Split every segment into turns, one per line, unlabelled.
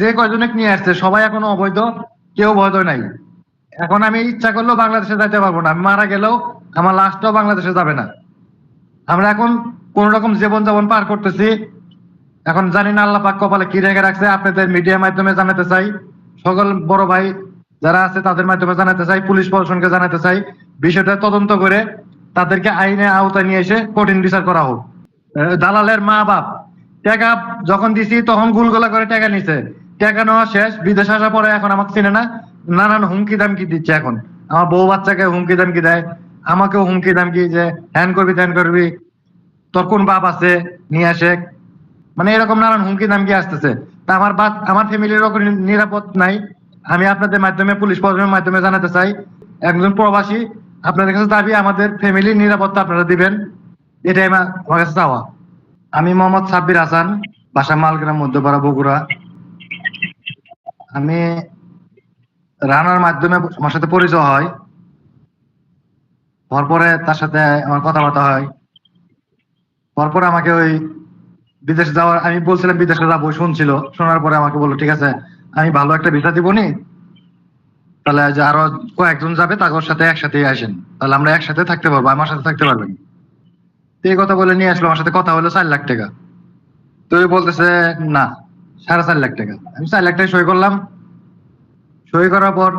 যে কয়জনে নিয়ে আসছে, সবাই এখনও অবৈধ, কেউ বৈধ নাই। এখন আমি ইচ্ছা করলেও বাংলাদেশে যাইতে পারব না। আমি মারা গেলেও আমার লাশটাও বাংলাদেশে যাবে না। আমরা এখন কোন রকম জীবন যাপন পার করতেছি। এখন জানি না আল্লাহ পাক কপালে কি রেখে রাখছে। আপনাদের মিডিয়ার মাধ্যমে জানাতে চাই। সকল বড় ভাই যারা আছে, তাদের মাধ্যমে জানাতে চাই। পুলিশ প্রশাসনকে জানাতে চাই। বিষয়টা তদন্ত করে তাদেরকে আইনে আওতায় নিয়ে এসে কঠিন বিচার করা হোক। দালালের মা বাপ টাকা যখন দিছি, তখন গুলগোলা করে টাকা নিছে। টাকা নেওয়া শেষ, বিদেশ আসার পরে এখন আমাকে চিনে না, নানান হুমকি দামকি দিচ্ছে এখন। আমার বউ বাচ্চাকে হুমকি দামকি দেয়, আমাকেও হুমকি দামকি যে, হ্যান করবি, ত্যান করবি, তোর কোন বাপ আছে, নিয়ে আসে। মানে এরকম নানান হুমকি দামকি আসতেছে। তা আমার বাপ, আমার ফ্যামিলির ওপর নিরাপদ নাই। আমি আপনাদের মাধ্যমে, পুলিশ প্রশাসনের মাধ্যমে জানাতে চাই, একজন প্রবাসী, আপনাদের কাছে দাবি, আমাদের ফ্যামিলির নিরাপত্তা আপনারা দিবেন। এটাই আমার কাছে চাওয়া। আমি মোহাম্মদ সাব্বির হাসান, বাসা মালগ্রাম, মধ্যপাড়া, বগুড়া। আমি রানার মাধ্যমে আমার সাথে পরিচয় হয়। হওয়ার পরে তার সাথে আমার কথাবার্তা হয়। হওয়ার পরে আমাকে ওই বিদেশে যাওয়ার আমি বলছিলাম বিদেশে যাব শুনছিল। শোনার পরে আমাকে বলল, ঠিক আছে, আমি ভালো একটা ভিসা দিবনি। তাহলে যে আরও কয়েকজন যাবে তাদের সাথে একসাথে আসেন। তাহলে আমরা একসাথে থাকতে পারব, আমার সাথে থাকতে পারবেন। এই কথা বলে নিয়ে আসলো, আমার সাথে কথা হলো চার লাখ টাকা। তো ওই বলতেছে, না। সাড়ে চার লাখ টাকা। আমি চার লাখ টাকা সই করলাম। সই করার পর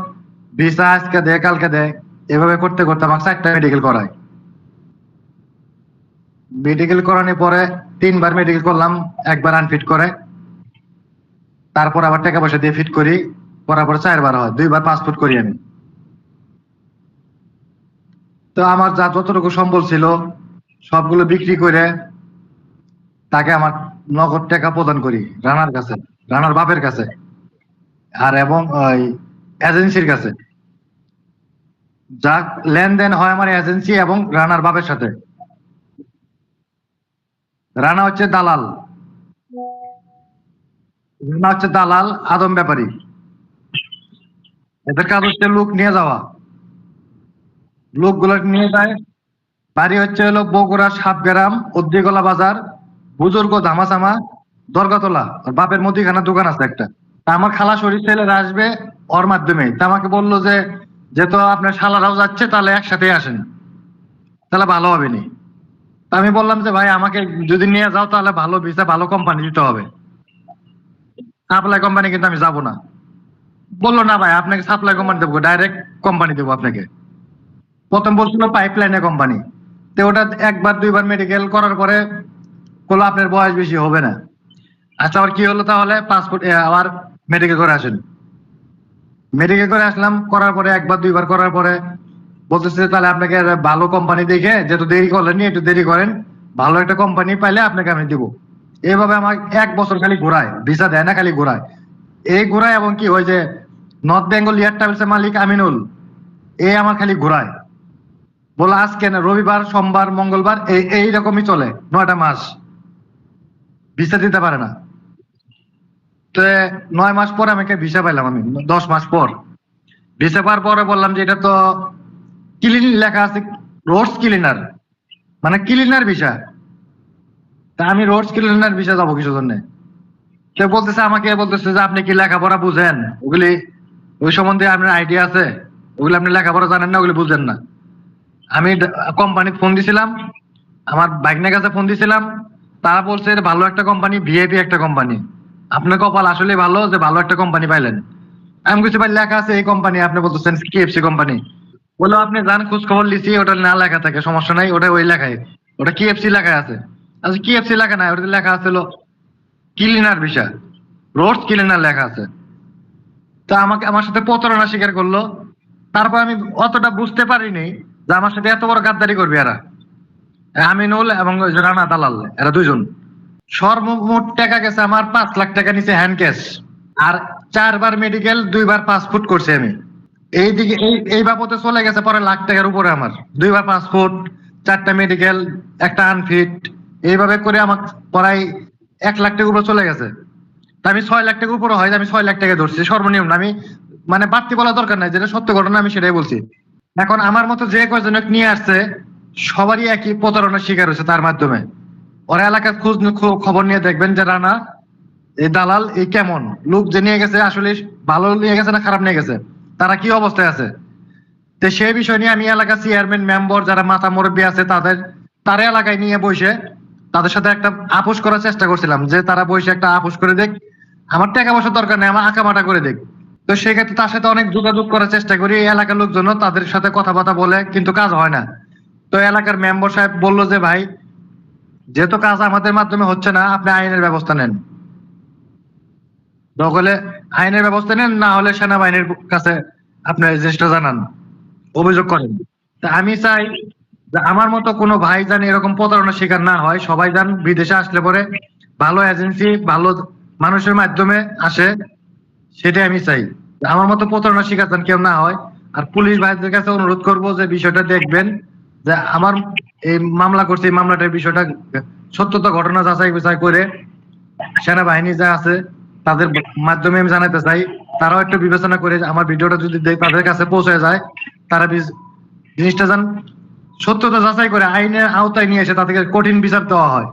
ভিসা আজকে দেয়, কালকে দেয়। এভাবে করতে করতে আমাকে চারটা মেডিকেল করায়। মেডিকেল করানোর পরে তিনবার মেডিকেল করলাম, একবার আনফিট করে। তারপর আবার টাকা পয়সা দিয়ে ফিট করি। করার পরে চারবার হয়, দুইবার পাসপোর্ট করি আমি। তো আমার যা যতটুকু সম্বল ছিল, সবগুলো বিক্রি করে তাকে আমার নগদ টাকা প্রদান করি, রানার কাছে, রানার বাপের কাছে, আর এবং ওই এজেন্সির কাছে। যা লেনদেন হয় আমার এজেন্সি এবং রানার বাপের সাথে। রানা হচ্ছে দালাল। রানা হচ্ছে দালাল, আদম ব্যাপারী। এদের কাজ হচ্ছে লোক নিয়ে যাওয়া। লোকগুলো নিয়ে যায়। বাড়ি হচ্ছে হলো বগুড়া সাতগ্রাম উদ্দিগলা বাজার। বুজুর্গ ধামাচামা, দরগাতলা বাপের মুদিখানা দোকান আছে একটা। আমার খালা শরীর ছেলেরা আসবে ওর মাধ্যমে। আমাকে বলল যে যেহেতু আপনার শালারাও যাচ্ছে, তাহলে একসাথে আসেন। তাহলে ভালো হবে নি। আমি বললাম যে, ভাই, আমাকে যদি নিয়ে যাও, তাহলে ভালো ভিসা ভালো কোম্পানি দিতে হবে। সাপ্লাই কোম্পানি কিন্তু আমি যাব না। বলল, না ভাই, আপনাকে সাপ্লাই কোম্পানি দেবো ডাইরেক্ট কোম্পানি দেবো আপনাকে। প্রথম বলছিল পাইপলাইনে কোম্পানি তো ওটা একবার, দুইবার মেডিকেল করার পরে বলল, আপনার বয়স বেশি হবে না। আচ্ছা আবার কি হলো তাহলে? পাসপোর্ট আবার মেডিকেল করে আসেন। মেডিকেল করে আসলাম, করার পরে একবার, দুইবার করার পরে বলতেছে, তাহলে আপনাকে ভালো কোম্পানি দেখে, যেহেতু দেরি করলেন একটু দেরি করেন, ভালো একটা কোম্পানি পাইলে আপনাকে আমি দিব। এইভাবে আমার এক বছর খালি ঘোরায় ভিসা দেয় না, খালি ঘোরায়। এই ঘোরায় এবং কি হয় যে নর্থ বেঙ্গল এয়ার ট্রাভেলসের মালিক আমিনুল এই আমার খালি ঘোরায়। বলে আজকে না, রবিবার, সোমবার, মঙ্গলবার এই এইরকমই চলে, নয়টা মাস। ভিসা দিতে পারে না। তো নয় মাস পর আমাকে ভিসা পাইলাম আমি, দশ মাস পর। ভিসা পাওয়ার পরে বললাম যে এটা তো ক্লিন লেখা আছে রোডস ক্লিনার মানে ক্লিনার ভিসা। তা আমি রোডস ক্লিনার ভিসা যাব কিছু জন্য? সে বলতেছে আমাকে, বলতেছে যে আপনি কি লেখাপড়া বুঝেন? ওগুলি, ওই সম্বন্ধে আপনার আইডিয়া আছে। ওগুলি আপনি লেখাপড়া জানেন না, ওগুলি বুঝেন না। আমি কোম্পানি ফোন দিছিলাম, আমার বাইকনের কাছে ফোন দিছিলাম তারা বলছে ভালো একটা কোম্পানি ভিআইপি একটা কোম্পানি আপনার কপাল আসলে ভালো যে ভালো একটা কোম্পানি পাইলেন। আমি কিছু ভাই, লেখা আছে এই কোম্পানি আপনি বলতেছেন কেএফসি কোম্পানি বলল, আপনি যান খোঁজ খবর লিখি ওটা না লেখা থাকে, সমস্যা নাই, ওটা ওই লেখায়, ওটা কেএফসি লেখায় আছে। আচ্ছা কেএফসি লেখা নাই ওটা লেখা আছে ক্লিনার বিষয় রোডস ক্লিনার লেখা আছে। তা আমাকে, আমার সাথে প্রতারণা স্বীকার করল। তারপর আমি অতটা বুঝতে পারিনি যে আমার সাথে এত বড় গাদ্দারি করবে এরা। আমিনুল এবং রানা দালাল, এরা দুইজন। সর্বমোট টাকা গেছে আমার পাঁচ লাখ টাকা নিচে হ্যান্ড ক্যাশ আর চারবার মেডিকেল দুইবার পাসপোর্ট করছি আমি। এইদিকে, এই এই বাবদে চলে গেছে পরে লাখ টাকার উপরে আমার। দুইবার পাসপোর্ট চারটা মেডিকেল একটা আনফিট এইভাবে করে আমার প্রায় এক লাখ টাকার উপরে চলে গেছে। তা আমি ছয় লাখ টাকার উপরে হয়, আমি ছয় লাখ টাকা ধরছি, সর্বনিম্ন। আমি মানে বাড়তি বলা দরকার নাই, যেটা সত্য ঘটনা আমি সেটাই বলছি। এখন আমার মতো যে কয়জন নিয়ে আসছে সবারই একই প্রতারণার শিকার হয়েছে তার মাধ্যমে। ওরা এলাকার খোঁজ খবর নিয়ে দেখবেন যে, রানা, এই দালাল, এই কেমন? লোক যে নিয়ে গেছে আসলে ভালো নিয়ে গেছে না খারাপ নিয়ে গেছে? তারা কি অবস্থায় আছে? তো সেই বিষয় নিয়ে আমি এলাকা চেয়ারম্যান মেম্বার যারা মাথা মুরব্বী আছে, তাদের তার এলাকায় নিয়ে বসে তাদের সাথে একটা আপোষ করার চেষ্টা করছিলাম যে, তারা বসে একটা আপোষ করে দেখ। আমার টাকা পয়সা দরকার নেই, আমার আঁকামাটা করে দেখ। তো সেক্ষেত্রে তার সাথে অনেক যোগাযোগ করার চেষ্টা করি। এলাকার লোকজন তাদের সাথে কথাবার্তা বলে, কিন্তু কাজ হয় না। তো এলাকার মেম্বার সাহেব বলল যে, ভাই, যেহেতু কাজ আমাদের মাধ্যমে হচ্ছে না, আপনি আইনের ব্যবস্থা নেন। দখলে আইনের ব্যবস্থা নেন, না হলে সেনাবাহিনীর কাছে আপনি রেজিস্টার জানান, অভিযোগ করেন। তা আমি চাই আমার মতো কোনো ভাই যেন এরকম প্রতারণার শিকার না হয়। সবাই যান বিদেশে আসলে পরে ভালো এজেন্সি ভালো মানুষের মাধ্যমে আসে, সেটাই আমি চাই। আমার মতো প্রতারণার শিকার যেন কেউ না হয়। আর পুলিশ ভাইদের কাছে অনুরোধ করব যে, বিষয়টা দেখবেন। যে আমার এই মামলা করছে, এই মামলাটার বিষয়টা সত্যতা ঘটনা যাচাই বিচার করে সেনাবাহিনী যা আছে তাদের মাধ্যমে আমি জানাতে চাই। তারাও একটু বিবেচনা করে আমার ভিডিওটা যদি তাদের কাছে পৌঁছে যায়, তারা জিনিসটা যান সত্যতা যাচাই করে আইনের আওতায় নিয়ে এসে তাদেরকে কঠিন বিচার দেওয়া হয়।